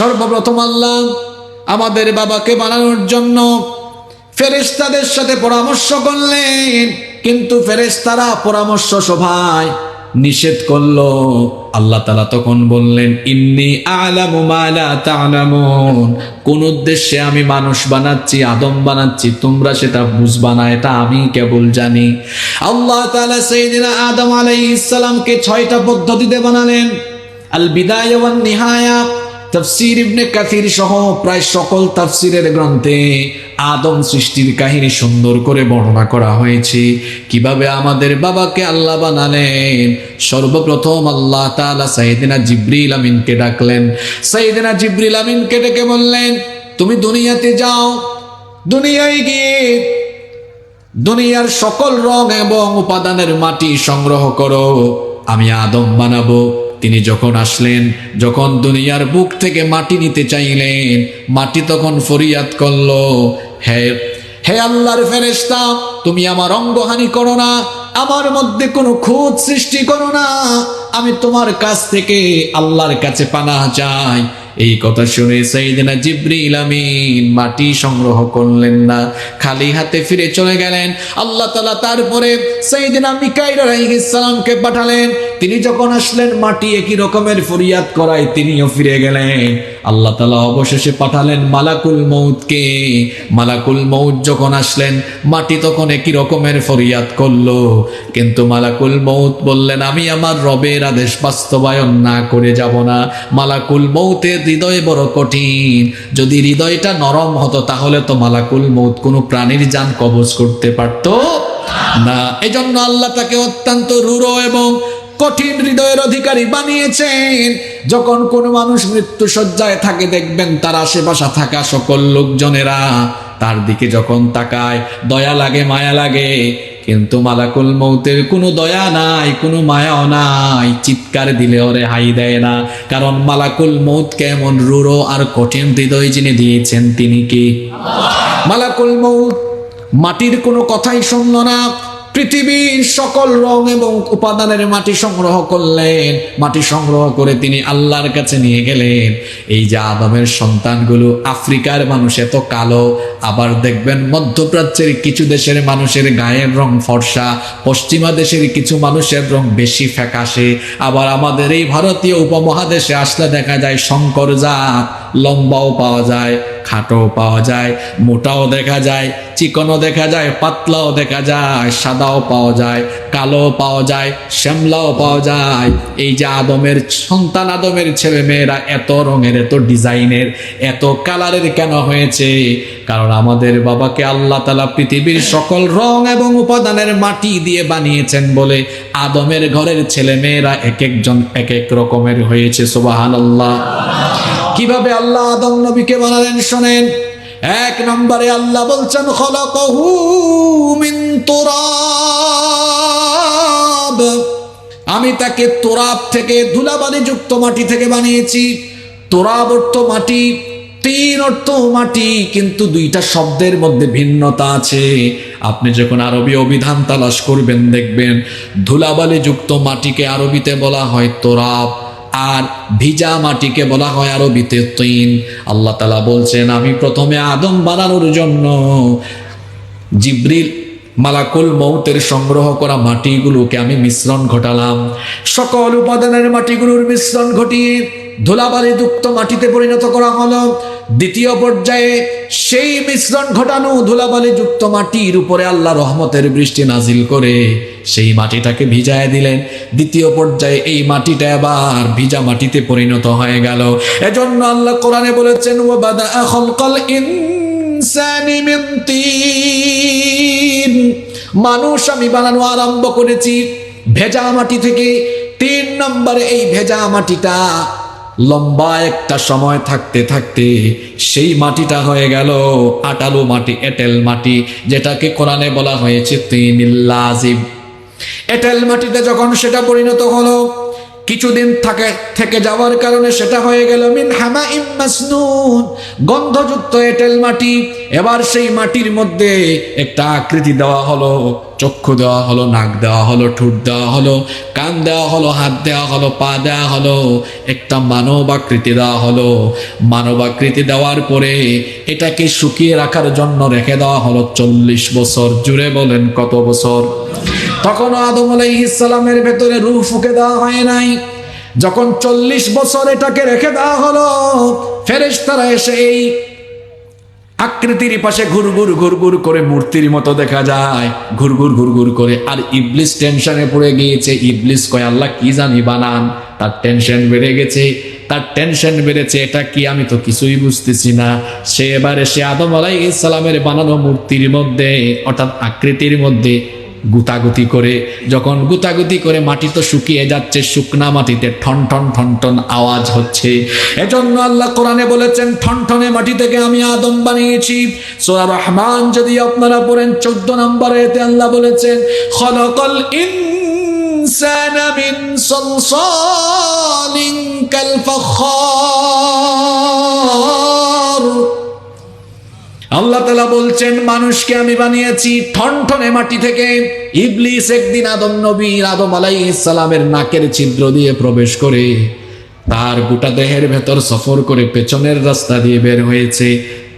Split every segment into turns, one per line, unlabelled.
সর্বপ্রথম আল্লাহ আমাদের বাবাকে বানানোর জন্য ফেরেশতাদের সাথে পরামর্শ করলেন। কিন্তু ফেরেশতারা পরামর্শ সভায় নিষেধ করল। আল্লাহ তালা তখন বললেন, ইন্নি আলামু মালা তালামুন। কোন উদ্দেশ্যে আমি মানুষ বানাচ্ছি, আদম বানাচ্ছি, তোমরা সেটা বুঝবা না, এটা আমি কেবল জানি। আল্লাহ তাআলা সাইয়েদিনা আদম আলাইহিস সালামকে ছয়টা পদ্ধতিতে বানালেন। আল বিদায় নিহায়া তফসির ইবনে কাথির সহ প্রায় সকল তাফসিরের গ্রন্থে আদম সৃষ্টির কাহিনী সুন্দর করে বর্ণনা করা হয়েছে। কীভাবে আমাদের বাবাকে আল্লাহ বানালেন? সর্বপ্রথম আল্লাহ তাআলা সাইয়েদিনা জিব্রিল আমিনকে ডাকলেন। সাইয়েদিনা জিব্রিল আমিনকে ডেকে বললেন, তুমি দুনিয়াতে যাও, দুনিয়ায় গিয়ে দুনিয়ার সকল রং এবং উপাদানের মাটি সংগ্রহ করো। আমি আদম বানাবো। তিনি যখন আসলেন, যখন দুনিয়ার বুক থেকে মাটি নিতে চাইলেন, মাটি তখন ফরিয়াদ করল, হে হে আল্লাহর ফেরেস্তা তুমি আমার অঙ্গহানি করো না, আমার মধ্যে কোনো খুঁত সৃষ্টি করো না, আমি তোমার কাছ থেকে আল্লাহর কাছে পানা চাই এই কথা শুনে সাইদিনা জিব্রিল আমিন মাটি সংগ্রহ করলেন না। খালি হাতে ফিরে চলে গেলেন। আল্লাহ তালা তারপরে সাইদিনা মিকাইল আলাইহিস সালামকে পাঠালেন। তিনি যখন আসলেন, মাটি একই রকমের ফরিয়াদ করায় তিনিও ফিরে গেলেন। আল্লাহ তালা অবশেষে পাঠালেন মালাকুল মৌতকে মালাকুল মৌত যখন আসলেন, মাটি তখন একই রকমের ফরিয়াদ করল। কিন্তু মালাকুল মৌত বললেন, আমি আমার রবের আদেশ বাস্তবায়ন না করে যাব না। মালাকুল মৌতের হৃদয় বড় কঠিন। যদি হৃদয়টা নরম হতো, তাহলে তো মালাকুল মৌত কোনো প্রাণীর যান কবজ করতে পারতো না। এজন্য আল্লাহ তাকে অত্যন্ত রূঢ় এবং কঠিন হৃদয়ের অধিকারী বানিয়েছেন। যখন কোনো মানুষ মৃত্যু সজ্জায় থাকে, দেখবেন তার আশেপাশে থাকা সকল লোকজনেরা তার দিকে যখন তাকায়, দয়া লাগে, মায়া লাগে। কিন্তু মালাকুল মৌতের কোনো দয়া নাই, কোনো মায়াও নাই। চিৎকার দিলে ওরে হাই দেয় না। কারণ মালাকুল মৌত কেমন রুড়ো আর কঠিন হৃদয় যিনি দিয়েছেন, তিনি কি? মালাকুল মৌত মাটির কোনো কথাই শুনল না। পৃথিবীর সকল রং এবং উপাদানের মাটি সংগ্রহ করলেন। মাটি সংগ্রহ করে তিনি আল্লাহর কাছে নিয়ে গেলেন। এই যে আদমের সন্তানগুলো আফ্রিকার মানুষ, এত কালো। আবার দেখবেন মধ্যপ্রাচ্যের কিছু দেশের মানুষের গায়ের রং ফর্সা। পশ্চিমা দেশের কিছু মানুষের রং বেশি ফ্যাকাশে। আবার আমাদের এই ভারতীয় উপমহাদেশে আসলে দেখা যায় শঙ্কর জাত, লম্বাও পাওয়া যায়। খাটো পাওয়া যায়, মোটাও দেখা যায়, চিকনও দেখা যায়, পাতলাও দেখা যায়, সাদাও পাওয়া যায় কালো পাওয়া যায়, শ্যামলাও পাওয়া যায়। এই যে আদমের, সন্তান আদমের ছেলে মেয়েরা এত রঙের, এত ডিজাইনের, এত কালারের কেন হয়েছে? কারণ আমাদের বাবাকে আল্লাহ তালা পৃথিবীর সকল রং এবং উপাদানের মাটি দিয়ে বানিয়েছেন বলে আদমের ঘরের ছেলে মেয়েরা এক একজন এক এক রকমের হয়েছে সোবাহান আল্লাহ কীভাবে আল্লাহ আদম নবীকে বানালেন শোনেন? এক নম্বরে আল্লাহ বলছেন মিন আমি তাকে তোরাব থেকে ধুলাবালি যুক্ত মাটি থেকে বানিয়েছি। তোরাব অর্থ মাটি তিন অর্থ মাটি, কিন্তু দুইটা শব্দের মধ্যে ভিন্নতা আছে। আপনি যখন আরবি অভিধান তালাশ করবেন, দেখবেন ধুলাবালি যুক্ত মাটিকে আরবিতে বলা হয় তোরাব। আর ভিজা মাটিকে বলা হয় আরও তিন আল্লাহ তালা বলছেন, আমি প্রথমে আদম বানানোর জন্য জিব্রিল মালাকুল মৌতের সংগ্রহ করা মাটিগুলোকে আমি মিশ্রণ ঘটালাম। সকল উপাদানের মাটিগুলোর মিশ্রণ ঘটিয়ে ধুলাবালি যুক্ত মাটিতে পরিণত করা হলো। দ্বিতীয় পর্যায়ে সেই মিশ্রণ ঘটানো ধুলাবালি যুক্ত মাটির উপরে আল্লাহ রহমতের বৃষ্টি নাজিল করে, সেই মাটিটাকে ভিজায় দিলেন। দ্বিতীয় পর্যায়ে এই মাটিটা আবার ভিজা মাটিতে পরিণত হয়ে গেল। এজন্য আল্লাহ কোরআনে বলেছেন ও বাদা খলকল ইনসানি মিন মানুষ আমি বানানো আরম্ভ করেছি, ভেজা মাটি থেকে। তিন নম্বরে এই ভেজা মাটিটা লম্বা একটা সময় থাকতে থাকতে সেই মাটিটা হয়ে গেল আটালো মাটি, এটেল মাটি, যেটাকে কোরআনে বলা হয়েছে তিন লাজিব এটেল মাটিতে যখন সেটা পরিণত হলো কিছুদিন থাকে, থেকে যাওয়ার কারণে সেটা হয়ে গেল মিন হামা মাসনুন, গন্ধযুক্ত এঁটেল মাটি। এবার সেই মাটির মধ্যে একটা আকৃতি দেওয়া হলো, চক্ষু দেওয়া হলো, নাক দেওয়া হলো, ঠোঁট দেওয়া হলো, কান দেওয়া হলো, হাত দেওয়া হলো, পা দেওয়া হলো, একটা মানব আকৃতি দেওয়া হলো। মানব আকৃতি দেওয়ার পরে এটাকে শুকিয়ে রাখার জন্য রেখে দেওয়া হলো চল্লিশ বছর। জুড়ে বলেন কত বছর? তখন আদম আলাইহিসসালামের ভেতরে রূহ ফুকে দেওয়া হয় নাই। যখন চল্লিশ বছর এটাকে রেখে দেওয়া হলো, ফেরেশতারা এসে এই আকৃতির পাশে ঘুরঘুর ঘুরঘুর করে মূর্তির মতো দেখা যায়। ঘুরঘুর ঘুরঘুর করে। আর ইবলিস টেনশনে পড়ে গিয়েছে। ইবলিস কয়, আল্লাহ কি জানি বানান? তার টেনশন বেড়ে গেছে। তার টেনশন বেড়েছে, এটা কি? আমি তো কিছুই বুঝতেছি না। সে এবারে সে আদম আলাই ইসলামের বানানো মূর্তির মধ্যে, অর্থাৎ আকৃতির মধ্যে গুতাগুতি করে, যখন গুতাগুতি করে মাটি তো শুকিয়ে যাচ্ছে, শুকনা মাটিতে ঠন ঠন ঠন ঠন আওয়াজ হচ্ছে। এজন্য আল্লাহ কোরআনে বলেছেন ঠনঠনে মাটি থেকে আমি আদম বানিয়েছি। সোরা রহমান যদি আপনারা পড়েন, চোদ্দ নম্বরে এতে আল্লাহ বলেছেন, খলকল ইন মিন সলসালিন কাল ফখার। আল্লাহ তালা বলছেন, মানুষকে আমি বানিয়েছি ঠনঠনে মাটি থেকে। ইবলিস একদিন আদম নবীর, আদম আলাই ইসালামের নাকের ছিদ্র দিয়ে প্রবেশ করে, তার গোটা দেহের ভেতর সফর করে পেছনের রাস্তা দিয়ে বের হয়েছে।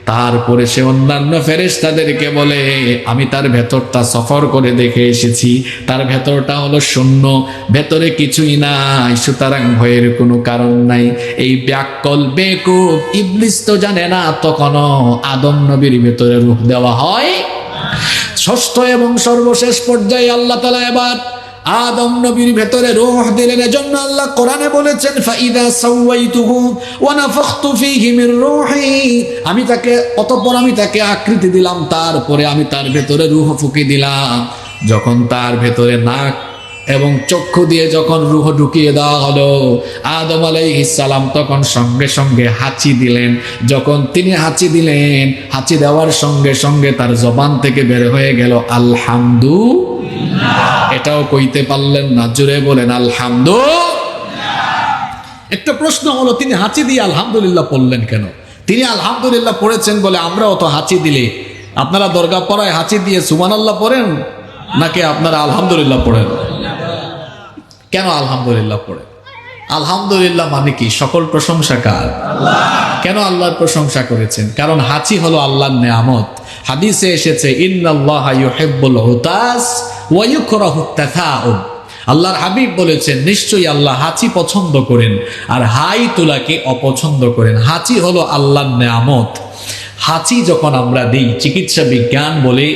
তারপরে সে অন্যান্য ফেরেশতাদেরকে বলে, আমি তার ভেতরটা সফর করে দেখে এসেছি। তার ভেতরটা হলো শূন্য। ভেতরে কিছুই নাই। সুতরাং ভয়ের কোনো কারণ নাই। এই ব্যাকল বেকুব, ইবলিস তো জানে না তখনও আদম নবীর ভেতরে রূপ দেওয়া হয়। ষষ্ঠ এবং সর্বশেষ পর্যায়ে আল্লাহ তালা এবার আদম নবীর ভেতরে রূহ দিলেন, এজন্য আল্লাহ কোরআনে বলেছেন, ফাইদা সাওয়াইতুহু ওয়া নাফাখতু ফীহি মির রূহি। আমি তাকে, অতঃপর আমি তাকে আকৃতি দিলাম, তারপরে আমি তার ভেতরে রূহ ফুঁকে দিলাম। যখন তার ভেতরে নাক এবং চক্ষু দিয়ে যখন রুহ ঢুকিয়ে দেওয়া হলো, আদম আলাইহিসালাম তখন সঙ্গে সঙ্গে হাঁচি দিলেন। যখন তিনি হাঁচি দিলেন, হাঁচি দেওয়ার সঙ্গে সঙ্গে তার জবান থেকে বের হয়ে গেল, আলহামদু এটাও কইতে পারলেন না, জুড়ে বলেন আলহামদু একটা প্রশ্ন হলো, তিনি হাঁচি দিয়ে আলহামদুলিল্লাহ পড়লেন কেন? তিনি আলহামদুলিল্লাহ পড়েছেন বলে আমরাও তো হাঁচি দিলে। আপনারা দরগা পড়ায় হাঁচি দিয়ে সুমান আল্লাহ পড়েন, নাকি আপনারা আলহামদুলিল্লাহ পড়েন? কেন আলহামদুলিল্লাহ পড়ে আলহামদুলিল্লাহ মানে কি? সকল প্রশংসা কার? কেন আল্লাহর প্রশংসা করেছেন? কারণ হাঁচি হলো আল্লাহর নেয়ামত। হাদিসে এসেছে, ইন্নাল্লাহ ইউহিব্বুল আল্লাহর হাবিব বলেছেন, নিশ্চয়ই আল্লাহ হাঁচি পছন্দ করেন আর হাই তোলাকে অপছন্দ করেন। হাঁচি হলো আল্লাহর নামত হাঁচি যখন আমরা দিই, চিকিৎসা বিজ্ঞান বলে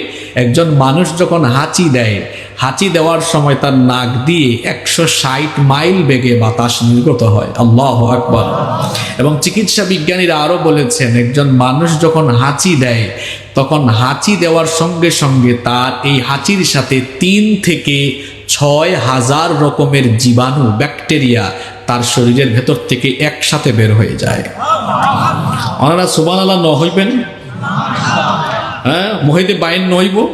একজন মানুষ যখন হাঁচি দেয়, হাঁচি দেওয়ার সময় তার নাক দিয়ে একশো ষাট মাইল বেগে বাতাস নির্গত হয়। আল্লাহ আকবর। এবং চিকিৎসা বিজ্ঞানীরা আরও বলেছেন, একজন মানুষ যখন হাঁচি দেয়, তখন হাঁচি দেওয়ার সঙ্গে সঙ্গে তার এই হাঁচির সাথে তিন থেকে ছয় হাজার রকমের জীবাণু, ব্যাকটেরিয়া তার শরীরের ভেতর থেকে একসাথে বের হয়ে যায়। ওনারা সুবান আল্লাহ ন হইবেন? মহিদে বাইন নইব।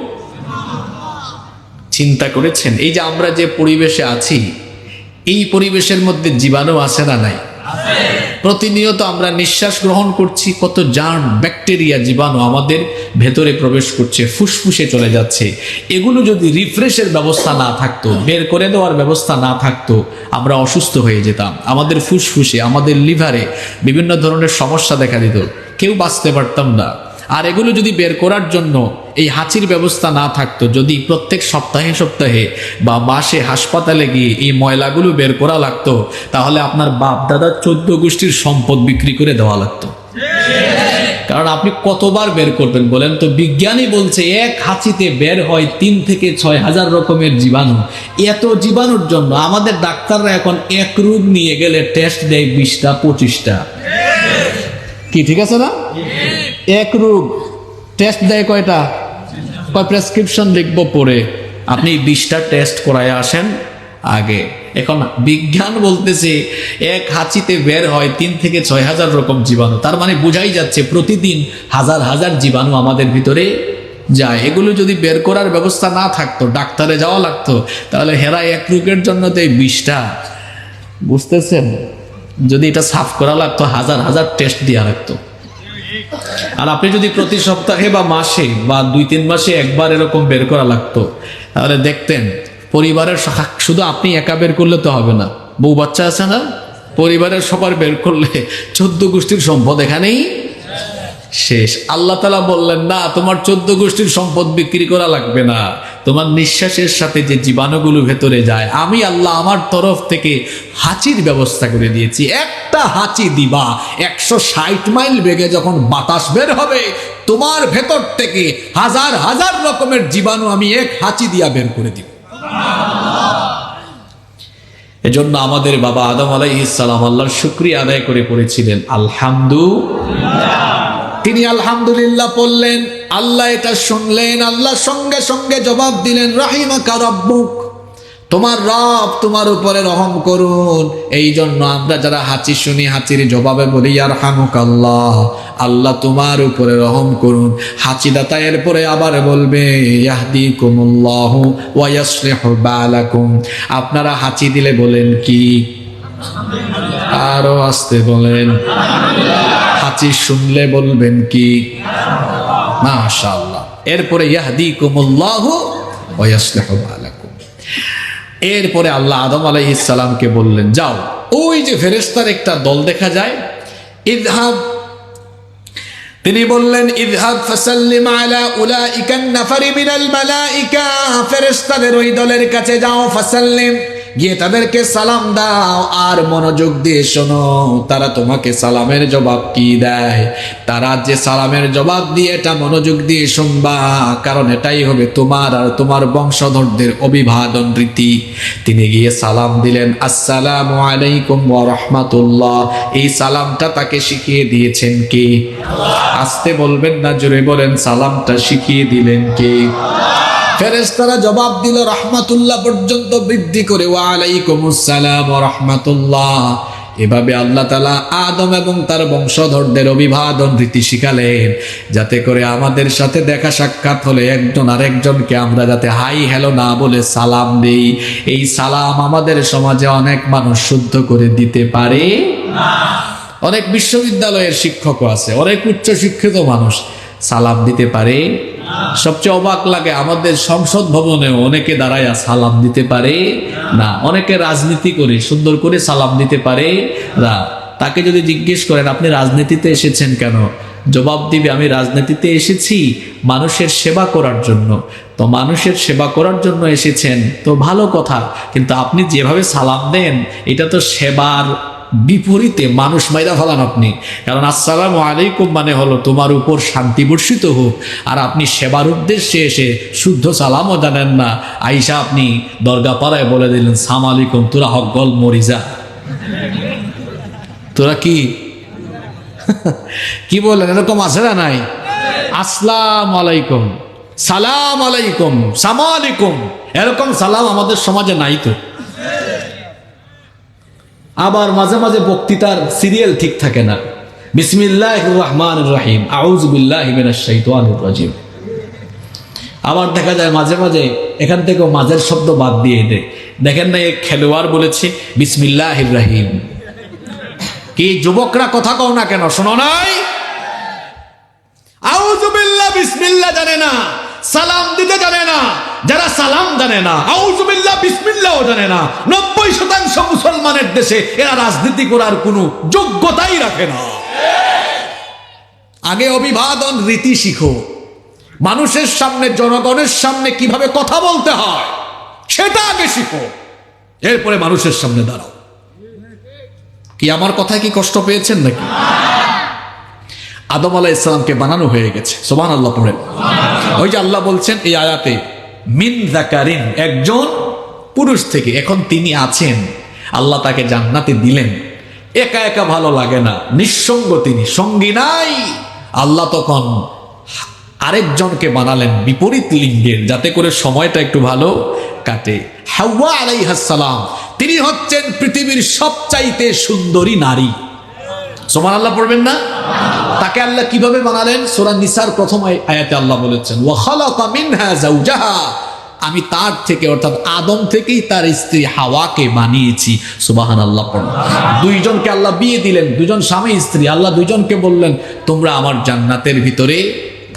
চিন্তা করেছেন, এই যে আমরা যে পরিবেশে আছি, এই পরিবেশের মধ্যে জীবাণু আছে না নাই? প্রতিনিয়ত আমরা নিঃশ্বাস গ্রহণ করছি, কত জার্ম, ব্যাকটেরিয়া জীবাণু আমাদের ভেতরে প্রবেশ করছে, ফুসফুসে চলে যাচ্ছে। এগুলো যদি রিফ্রেশের ব্যবস্থা না থাকতো, বের করে দেওয়ার ব্যবস্থা না থাকতো, আমরা অসুস্থ হয়ে যেতাম। আমাদের ফুসফুসে, আমাদের লিভারে বিভিন্ন ধরনের সমস্যা দেখা দিত। কেউ বাঁচতে পারতাম না। আর এগুলো যদি বের করার জন্য এই হাঁচির ব্যবস্থা না থাকতো, যদি প্রত্যেক সপ্তাহে সপ্তাহে বা মাসে হাসপাতালে গিয়ে এই ময়লাগুলো বের করা লাগতো, তাহলে আপনার বাপ দাদার চোদ্দ গোষ্ঠীর সম্পদ বিক্রি করে দেওয়া লাগতো। কারণ আপনি কতবার বের করবেন বলেন তো? বিজ্ঞানী বলছে এক হাঁচিতে বের হয় তিন থেকে ছয় হাজার রকমের জীবাণু। এত জীবাণুর জন্য আমাদের ডাক্তাররা এখন এক রোগ নিয়ে গেলে টেস্ট দেয় বিশটা, পঁচিশটা। কি, ঠিক আছে না? এক রোগ টেস্ট দেয় কয়টা? কয় প্রেসক্রিপশন লিখব পরে আপনি বিশটা টেস্ট করায় আসেন আগে। এখন বিজ্ঞান বলতেছে, এক হাঁচিতে বের হয় তিন থেকে ছয় হাজার রকম জীবাণু। তার মানে বোঝাই যাচ্ছে প্রতিদিন হাজার হাজার জীবাণু আমাদের ভিতরে যায়। এগুলো যদি বের করার ব্যবস্থা না থাকতো, ডাক্তারে যাওয়া লাগতো, তাহলে হেরা এক রোগের জন্য তো এই বিষটা বুঝতেছেন? যদি এটা সাফ করা লাগতো, হাজার হাজার টেস্ট দেওয়া লাগতো। আর আপনি যদি প্রতি সপ্তাহে বা মাসে বা দুই, তিন মাসে একবার এরকম বের করা লাগতো, তাহলে দেখতেন, পরিবারের শুধু আপনি একা বের করলে তো হবে না। বউ বাচ্চা আছে না? পরিবারের সবার বের করলে চোদ্দ গোষ্ঠীর সম্পদ এখানেই শেষ। আল্লাহ তালা বললেন, না, তোমার চোদ্দ গোষ্ঠীর সম্পদ বিক্রি করা লাগবে না। তোমার নিঃশ্বাসের সাথে যে জীবাণুগুলো ভেতরে যায়, আমি আল্লাহ আমার তরফ থেকে হাঁচির ব্যবস্থা করে দিয়েছি। একটা হাঁচি দিবা, একশো ষাট মাইল বেগে যখন বাতাস বের হবে, তোমার ভেতর থেকে হাজার হাজার রকমের জীবাণু আমি এক হাঁচি দিয়া বের করে দিব। এজন্য আমাদের বাবা আদম আলাইহিসসালাম আল্লাহর শুক্রিয়া আদায় করে পড়েছিলেন আলহামদু তিনি আলহামদুলিল্লাহ পড়লেন। আল্লাহ এটা শুনলেন, আল্লাহ সঙ্গে সঙ্গে জবাব দিলেন রাহিমা কারাব্বুক তোমার রব তোমার উপরে রহম করুন। এই জন্য আমরা যারা হাঁচি শুনি, হাঁচির জবাবে বলি আর হামুক আল্লাহ আল্লাহ তোমার উপরে রহম করুন। হাঁচি দাতা এরপরে আবার বলবে ইয়াহদি কুমুল্লাহ বালাকুম। আপনারা হাঁচি দিলে বলেন কি? আরও আসতে বলেন। হাঁচি শুনলে বলবেন কি? এরপরে ইয়াহদি কুমুল্লাহ এরপরে আল্লাহ আদম আলাইহিস সালামকে বললেন, যাও, ওই যে ফেরেস্তার একটা দল দেখা যায় ইদহাব তিনি বললেন ইদহাব ফাসাল্লিম আলা ওই দলের কাছে যাও, ফাসাল্লিম। গিয়ে তাদেরকে সালাম দাও আর মনোযোগ দিয়ে শোনো, তারা তোমাকে সালামের জবাব কি দেয়? তারা যে সালামের জবাব দিয়ে এটা মনোযোগ দিয়ে শুনবা, কারণ এটাই হবে তোমার আর তোমার বংশধরদের অভিবাদন রীতি। তিনি গিয়ে সালাম দিলেন, আসসালাম আলাইকুম রাহমাতুল্লাহ। এই সালামটা তাকে শিখিয়ে দিয়েছেন কে? আসতে বলবেন না, জোরে বলেন, সালামটা শিখিয়ে দিলেন কে? ফেরেশতারা জবাব দিল, রহমাতুল্লাহ পর্যন্ত বৃদ্ধি করে ওয়ালাইকুম আসসালাম ওয়া রাহমাতুল্লাহ। এভাবে আল্লাহ তালা আদম এবং তার বংশধরদের অভিবাদন রীতি শিখালেন, যাতে করে আমাদের সাথে দেখা সাক্ষাৎ হলে একজন আরেকজনকে আমরা যাতে হাই হ্যালো না বলে সালাম দেই। এই সালাম আমাদের সমাজে অনেক মানুষ শুদ্ধ করে দিতে পারে। অনেক বিশ্ববিদ্যালয়ের শিক্ষকও আছে, অনেক উচ্চ শিক্ষিত মানুষ সালাম দিতে পারে। সবচেয়ে অবাক লাগে, আমাদের সংসদ ভবনেও অনেকে দাঁড়াইয়া সালাম দিতে পারে না, অনেকে রাজনীতি করে, সুন্দর করে সালাম দিতে পারে না। তাকে যদি জিজ্ঞেস করেন, আপনি রাজনীতিতে এসেছেন কেন? জবাব দিবে, আমি রাজনীতিতে এসেছি মানুষের সেবা করার জন্য। তো মানুষের সেবা করার জন্য এসেছেন, তো ভালো কথা। কিন্তু আপনি যেভাবে সালাম দেন, এটা তো সেবার বিপরীতে মানুষ মাইরা ফেলান আপনি। কারণ আসসালামু আলাইকুম মানে হলো তোমার উপর শান্তি বর্ষিত হোক, আর আপনি সেবার উদ্দেশ্যে এসে শুদ্ধ সালামও জানেন না। আইসা আপনি দরগা পাড়ায় বলে দিলেন সাম আলাইকুম, তোরা হকগল মরিজা। তোরা কি? কি বলেন এরকম আছে না নাই? আসসালাম আলাইকুম, সালাম আলাইকুম সামা আলাইকুম। এরকম সালাম আমাদের সমাজে নাই তো। আবার মাঝে মাঝে বক্তৃতার সিরিয়াল ঠিক থাকে না। বিসমিল্লাহ রহমান রহিম আউজ বিল্লাহ রাজিম আবার দেখা যায় মাঝে মাঝে এখান থেকেও মাঝের শব্দ বাদ দিয়ে দেয় দেখেন না এক খেলোয়াড় বলেছে বিসমিল্লাহ রাহিম কি যুবকরা কথা কও না কেন? শোনো নাই? আউজুবিল্লাহ বিসমিল্লাহ জানে না। সালাম দিতে জানে না। যারা সালাম জানে না আউজুবিল্লাহ বিসমিল্লাহও জানে না। নব্বই শতাংশ মুসলমানের দেশে এরা রাজনীতি করার কোনো যোগ্যতাই রাখে না। আগে অভিবাদন রীতি শিখো। মানুষের সামনে, জনগণের সামনে কীভাবে কথা বলতে হয়, সেটা আগে শিখো। এরপরে মানুষের সামনে দাঁড়াও। কি আমার কথায় কি কষ্ট পেয়েছেন নাকি? আদম আলাহ ইসলামকে বানানো হয়ে গেছে। সোমান আল্লাহ পড়েন। ওই যে আল্লাহ বলছেন এই আয়াতে, মিন জাকারিন একজন পুরুষ থেকে, এখন তিনি আছেন। আল্লাহ তাকে জান্নাতে দিলেন। একা একা ভালো লাগে না, নিঃসঙ্গ তিনি, সঙ্গী নাই। আল্লাহ তখন আরেকজনকে বানালেন বিপরীত লিঙ্গের, যাতে করে সময়টা একটু ভালো কাটে। হাওয়া আলাইহাসালাম তিনি হচ্ছেন পৃথিবীর সবচাইতে সুন্দরী নারী। সোমান আল্লাহ পড়বেন না? তাকে আল্লাহ কীভাবে বানালেন? সোরা নিসার প্রথম আয়াতে আল্লাহ বলেছেন, ওয়া খালাকা মিনহা যাওজাহা। আমি তার থেকে, অর্থাৎ আদম থেকেই তার স্ত্রী হাওয়াকে বানিয়েছি। সুবাহান আল্লাহ দুইজনকে আল্লাহ বিয়ে দিলেন, দুজন স্বামী, স্ত্রী। আল্লাহ দুইজনকে বললেন, তোমরা আমার জান্নাতের ভিতরে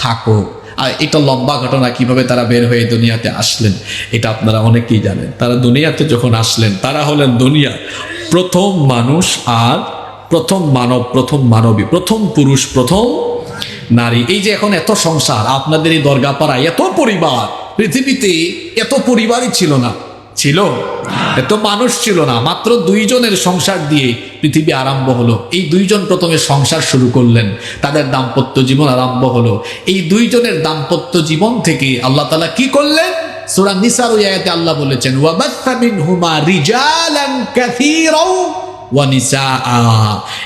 থাকো। আর এটা লম্বা ঘটনা, কীভাবে তারা বের হয়ে দুনিয়াতে আসলেন, এটা আপনারা অনেকেই জানেন। তারা দুনিয়াতে যখন আসলেন, তারা হলেন দুনিয়া প্রথম মানুষ আর প্রথম মানব, প্রথম মানবী, প্রথম পুরুষ, প্রথম নারী। এই যে এখন এত সংসার, আপনাদের এই দরগাপাড়ায় এত পরিবার, পৃথিবীতে এত পরিবারই ছিল না। ছিল? এত মানুষ ছিল না। মাত্র দুইজনের সংসার দিয়ে পৃথিবী আরম্ভ হলো। এই দুইজন প্রথমে সংসার শুরু করলেন। তাদের দাম্পত্য জীবন আরম্ভ হলো। এই দুইজনের দাম্পত্য জীবন থেকে আল্লাহ তালা কি করলেন? সূরা নিসার আল্লাহ বলেছেন ওয়াবাত্তা মিনহুমা রিজালান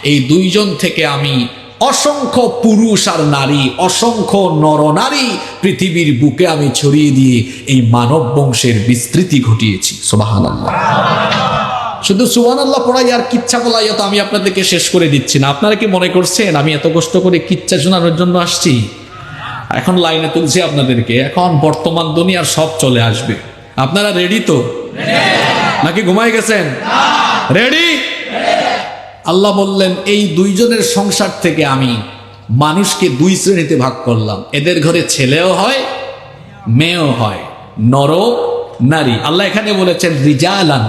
এই দুইজন থেকে আমি অসংখ্য পুরুষ আর নারী, অসংখ্য নরনারী পৃথিবীর বুকে আমি ছড়িয়ে দিয়ে এই মানব বংশের বিস্তৃতি ঘটিয়েছি। সোবাহান শুধু সুবান আল্লাহ পড়াই আর কিচ্ছা বলাই তো আমি আপনাদেরকে শেষ করে দিচ্ছি না। আপনারা কি মনে করছেন আমি এত কষ্ট করে কিচ্ছা শোনানোর জন্য আসছি? এখন লাইনে তুলছি আপনাদেরকে। এখন বর্তমান দুনিয়ার সব চলে আসবে। আপনারা রেডি তো? নাকি ঘুমাই গেছেন? রেডি আল্লাহ বললেন, এই দুইজনের সংসার থেকে আমি মানুষকে দুই শ্রেণীতে ভাগ করলাম। এদের ঘরে ছেলেও হয়, মেয়েও হয় নর নারী। আল্লাহ এখানে বলেছেন, রিজালান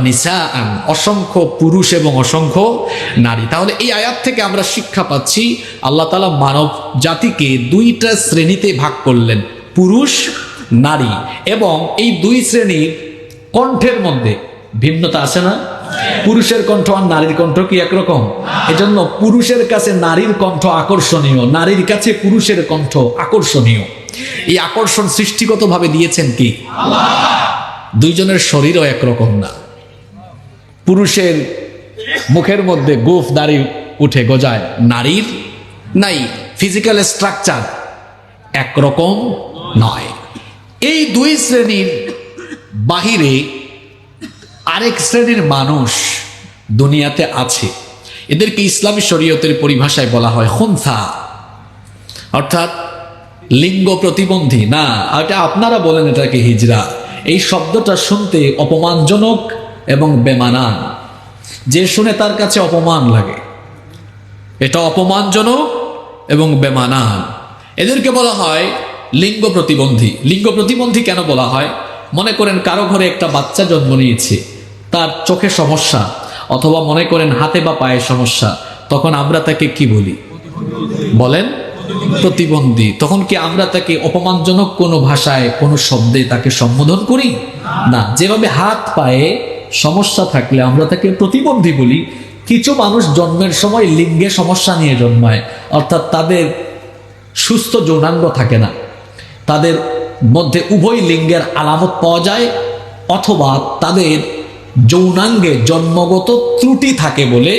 নিসাআন। অসংখ্য পুরুষ এবং অসংখ্য নারী। তাহলে এই আয়াত থেকে আমরা শিক্ষা পাচ্ছি, আল্লাহ তালা মানব জাতিকে দুইটা শ্রেণীতে ভাগ করলেন, পুরুষ, নারী। এবং এই দুই শ্রেণির কণ্ঠের মধ্যে ভিন্নতা আছে না? পুরুষের কণ্ঠ আর নারীর কণ্ঠ কি একরকম? এজন্য পুরুষের কাছে নারীর কণ্ঠ আকর্ষণীয়, নারীর কাছে পুরুষের কণ্ঠ আকর্ষণীয়। এই আকর্ষণ সৃষ্টিগতভাবে দিয়েছেন কি? দুইজনের শরীরও একরকম না। পুরুষের মুখের মধ্যে গোফ দাড়ি উঠে গজায় নারীর, নাই ফিজিক্যাল স্ট্রাকচার একরকম নয়। এই দুই শ্রেণির বাহিরে আরেক শ্রেণির মানুষ দুনিয়াতে আছে। এদেরকে ইসলামী শরীয়তের পরিভাষায় বলা হয় খুনথা অর্থাৎ লিঙ্গ প্রতিবন্ধী। না, এটা আপনারা বলেন এটাকে হিজরা। এই শব্দটা শুনতে অপমানজনক এবং বেমানান। যে শুনে তার কাছে অপমান লাগে। এটা অপমানজনক এবং বেমানান। এদেরকে বলা হয় লিঙ্গ প্রতিবন্ধী। লিঙ্গ প্রতিবন্ধী কেন বলা হয়? মনে করেন কারও ঘরে একটা বাচ্চা জন্ম নিয়েছে। তার চোখে সমস্যা অথবা মনে করেন হাতে বা পায়ে সমস্যা, তখন আমরা তাকে কি বলি? বলেন, প্রতিবন্ধী। তখন কি আমরা তাকে অপমানজনক কোনো ভাষায়, কোনো শব্দে তাকে সম্বোধন করি? না, যেভাবে হাত, পায়ে সমস্যা থাকলে আমরা তাকে প্রতিবন্ধী বলি। কিছু মানুষ জন্মের সময় লিঙ্গে সমস্যা নিয়ে জন্মায়, অর্থাৎ তাদের সুস্থ যৌনাঙ্গ থাকে না। তাদের মধ্যে উভয় লিঙ্গের আলামত পাওয়া যায়, অথবা তাদের যৌনাঙ্গে জন্মগত ত্রুটি থাকে বলে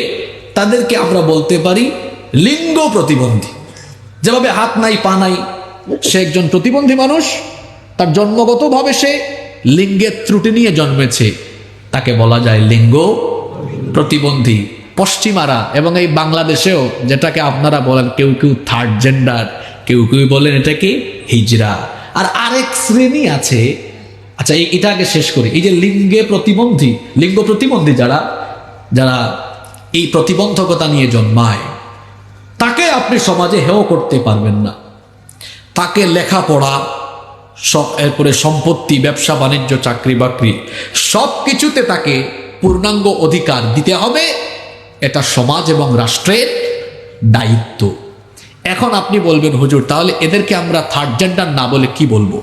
তাদেরকে আমরা বলতে পারি লিঙ্গ প্রতিবন্ধী। যেভাবে হাত নাই, পা নাই, সে একজন প্রতিবন্ধী মানুষ, তার জন্মগতভাবে সে লিঙ্গের ত্রুটি নিয়ে জন্মেছে। তাকে বলা যায় লিঙ্গ প্রতিবন্ধী। পশ্চিমারা এবং এই বাংলাদেশেও যেটাকে আপনারা বলেন কেউ কেউ থার্ড জেন্ডার কেউ কেউ বলেন এটাকে হিজরা। আর আরেক শ্রেণি আছে আচ্ছা এই- এটা আগে শেষ করি। এই যে লিঙ্গে প্রতিবন্ধী, লিঙ্গ প্রতিবন্ধী যারা যারা এই প্রতিবন্ধকতা নিয়ে জন্মায়, তাকে আপনি সমাজে হেয় করতে পারবেন না। তাকে লেখাপড়া, সব, এরপরে সম্পত্তি, ব্যবসা, বাণিজ্য, চাকরি, বাকরি, সব কিছুতে তাকে পূর্ণাঙ্গ অধিকার দিতে হবে। এটা সমাজ এবং রাষ্ট্রের দায়িত্ব। এখন আপনি বলবেন, হুজুর, তাহলে এদেরকে আমরা থার্ড জেন্ডার না বলে কি বলব?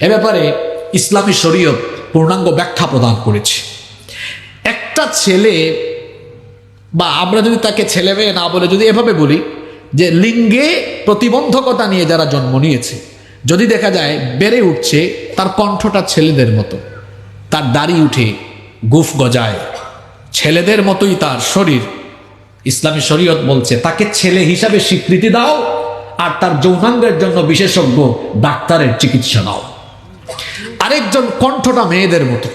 এ ব্যাপারে ইসলামী শরীয়ত পূর্ণাঙ্গ ব্যাখ্যা প্রদান করেছে। একটা ছেলে, বা আমরা যদি তাকে ছেলে মেয়ে না বলে যদি এভাবে বলি, যে লিঙ্গে প্রতিবন্ধকতা নিয়ে যারা জন্ম নিয়েছে, যদি দেখা যায় বেড়ে উঠছে, তার কণ্ঠটা ছেলেদের মতো। তার দাড়ি উঠে গুফ গজায়। ছেলেদের মতোই তার শরীর। ইসলামী শরীয়ত বলছে, তাকে ছেলে হিসাবে স্বীকৃতি দাও, আর তার যৌনাঙ্গের জন্য বিশেষজ্ঞ ডাক্তারের চিকিৎসা দাও। আরেকজন কণ্ঠটা মেয়েদের মতো।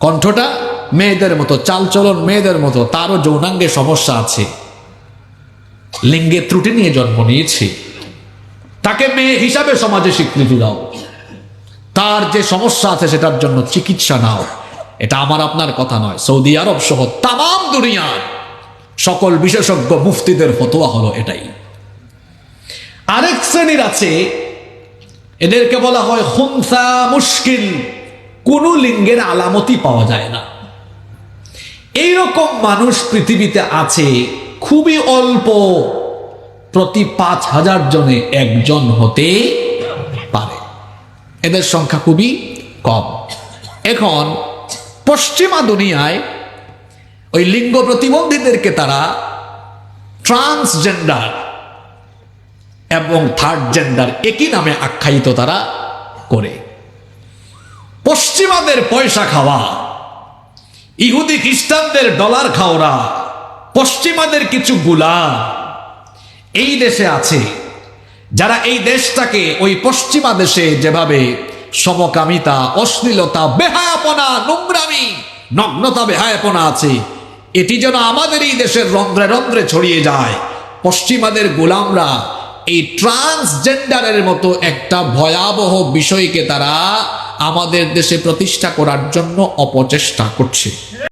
কণ্ঠটা মেয়েদের মতো, চালচলন মেয়েদের মতো, তারও যৌনাঙ্গে সমস্যা আছে। লিঙ্গে ত্রুটি নিয়ে জন্ম নিয়েছে। তাকে মেয়ে হিসাবে সমাজে স্বীকৃতি দাও। তার যে সমস্যা আছে সেটার জন্য চিকিৎসা নাও। এটা আমার আপনার কথা নয়, সৌদি আরব সহ তাম দুনিয়ার সকল বিশেষজ্ঞ মুফতিদের ফতোয়া হলো এটাই। আরেক শ্রেণির আছে এদেরকে বলা হয় হুনসা মুশকিল। কোন লিঙ্গের আলামতি পাওয়া যায় না। এইরকম মানুষ পৃথিবীতে আছে, খুবই অল্প। প্রতি পাঁচ হাজার জনে একজন হতে পারে। এদের সংখ্যা খুবই কম। এখন, পশ্চিমা দুনিয়ায় ওই লিঙ্গ প্রতিবন্ধীদেরকে তারা ট্রান্সজেন্ডার এবং থার্ড জেন্ডার একই নামে আখ্যায়িত তারা করে। পশ্চিমাদের পয়সা খাওয়া, ইহুদি খ্রিস্টানদের ডলার খাওয়া পশ্চিমাদের কিছু গুলা। এই দেশে আছে, যারা এই দেশটাকে ওই পশ্চিমা দেশে যেভাবে সমকামিতা, অশ্লীলতা, বেহায়াপনা, নোংরামি, নগ্নতা, বেহায়াপনা আছে, এটি যেন আমাদের এই দেশের রন্ধ্রে রন্ধ্রে ছড়িয়ে যায়। পশ্চিমাদের গোলামরা এই ট্রান্সজেন্ডারের মতো একটা ভয়াবহ বিষয়কে তারা আমাদের দেশে প্রতিষ্ঠা করার জন্য অপচেষ্টা করছে।